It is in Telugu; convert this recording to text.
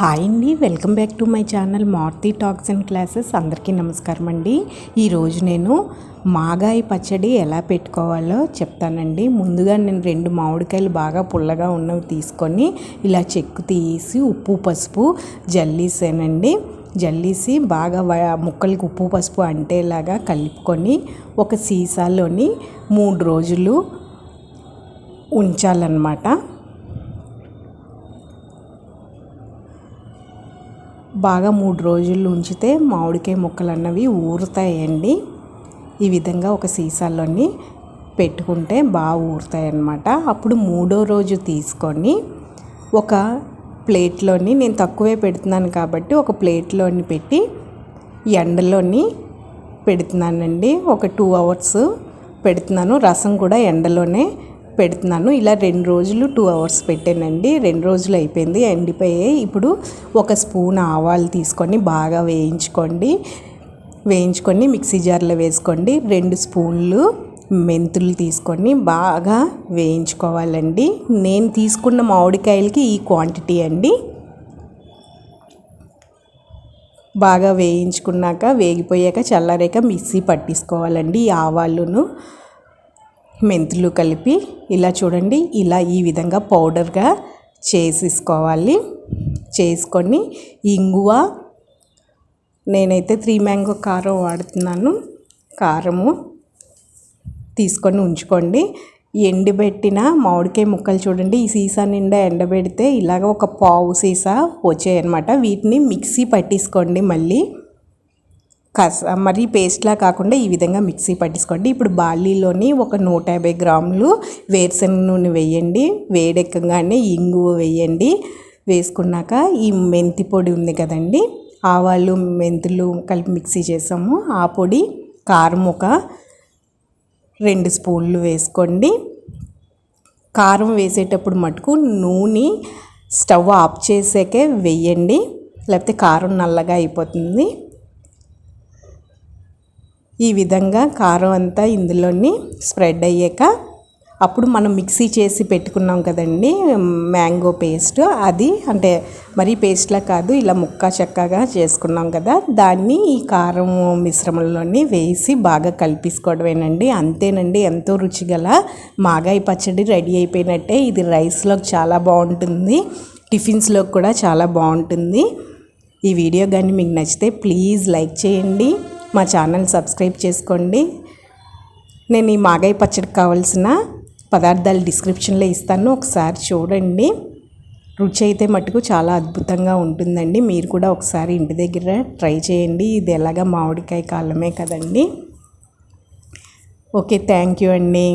హాయ్ అండి. Welcome back to my channel Marthi talks and classes. అందరికీ నమస్కారం అండి. ఈరోజు నేను మాగాయి పచ్చడి ఎలా పెట్టుకోవాలో చెప్తానండి. ముందుగా నేను రెండు మామిడికాయలు బాగా పుల్లగా ఉన్నవి తీసుకొని ఇలా చెక్కు తీసి ఉప్పు పసుపు జల్లీసానండి. జల్లీసి బాగా ముక్కలకి ఉప్పు పసుపు అంటేలాగా కలుపుకొని ఒక సీసాలోని మూడు రోజులు ఉంచాలన్నమాట. బాగా మూడు రోజులు ఉంచితే మామిడికాయ ముక్కలు అన్నవి ఊరుతాయండి. ఈ విధంగా ఒక సీసాలోని పెట్టుకుంటే బాగా ఊరుతాయి అన్నమాట అప్పుడు మూడో రోజు తీసుకొని ఒక ప్లేట్లోని నేను తక్కువే పెడుతున్నాను కాబట్టి ఒక ప్లేట్లోని పెట్టి ఎండలోని పెడుతున్నానండి. ఒక టూ అవర్స్ పెడుతున్నాను. రసం కూడా ఎండలోనే పెడుతున్నాను. ఇలా రెండు రోజులు టూ అవర్స్ పెట్టానండి. రెండు రోజులు అయిపోయింది ఎండిపోయాయి. ఇప్పుడు ఒక స్పూన్ ఆవాలు తీసుకొని బాగా వేయించుకోండి. వేయించుకొని మిక్సీ జార్లో వేసుకోండి. రెండు స్పూన్లు మెంతులు తీసుకొని బాగా వేయించుకోవాలండి. నేను తీసుకున్న మామిడికాయలకి ఈ క్వాంటిటీ అండి. బాగా వేయించుకున్నాక వేగిపోయాక చల్లారాక మిక్సీ పట్టించుకోవాలండి ఈ ఆవాలును. మెంతులు కలిపి ఇలా చూడండి ఇలా ఈ విధంగా పౌడర్గా చేసేసుకోవాలి. చేసుకొని ఇంగువ నేనైతే త్రీ మ్యాంగో కారం వాడుతున్నాను. కారము తీసుకొని ఉంచుకోండి. ఎండబెట్టిన మామిడికాయ ముక్కలు చూడండి ఈ సీసా నిండా ఎండబెడితే ఇలాగ ఒక పావు సీసా వచ్చాయన్నమాట. వీటిని మిక్సీ పట్టేసుకోండి మళ్ళీ. కస మరి పేస్ట్లా కాకుండా ఈ విధంగా మిక్సీ పట్టేసుకోండి ఇప్పుడు బాలీలోని ఒక నూట యాభై గ్రాములు వేరుశనగ నూనె వేయండి. వేడెక్కగానే ఇంగు వేయండి. వేసుకున్నాక ఈ మెంతి పొడి ఉంది కదండి ఆవాలు మెంతులు కలిపి మిక్సీ చేసాము. ఆ పొడి కారం ఒక రెండు స్పూన్లు వేసుకోండి. కారం వేసేటప్పుడు మటుకు నూనె స్టవ్ ఆఫ్ చేసాకే వేయండి. లేకపోతే కారం నల్లగా అయిపోతుంది. ఈ విధంగా కారం అంతా ఇందులోని స్ప్రెడ్ అయ్యాక అప్పుడు మనం మిక్సీ చేసి పెట్టుకున్నాం కదండి మ్యాంగో పేస్ట్. అది అంటే మరీ పేస్ట్లా కాదు ఇలా ముక్క చక్కగా చేసుకున్నాం కదా. దాన్ని ఈ కారం మిశ్రమంలోని వేసి బాగా కలిపేసుకోవడమేనండి. అంతేనండి ఎంతో రుచిగల మాగాయి పచ్చడి రెడీ అయిపోయినట్టే. ఇది రైస్లోకి చాలా బాగుంటుంది టిఫిన్స్లోకి కూడా చాలా బాగుంటుంది. ఈ వీడియో కానీ మీకు నచ్చితే ప్లీజ్ లైక్ చేయండి. మా ఛానల్ సబ్స్క్రైబ్ చేసుకోండి. నేను ఈ మాగాయి పచ్చడికి కావాల్సిన పదార్థాలు డిస్క్రిప్షన్లో ఇస్తాను. ఒకసారి చూడండి. రుచి అయితే మటుకు చాలా అద్భుతంగా ఉంటుందండి. మీరు కూడా ఒకసారి ఇంటి దగ్గర ట్రై చేయండి. ఇది ఎలాగా మామిడికాయ కాలమే కదండి. ఓకే థ్యాంక్ యూ అండి.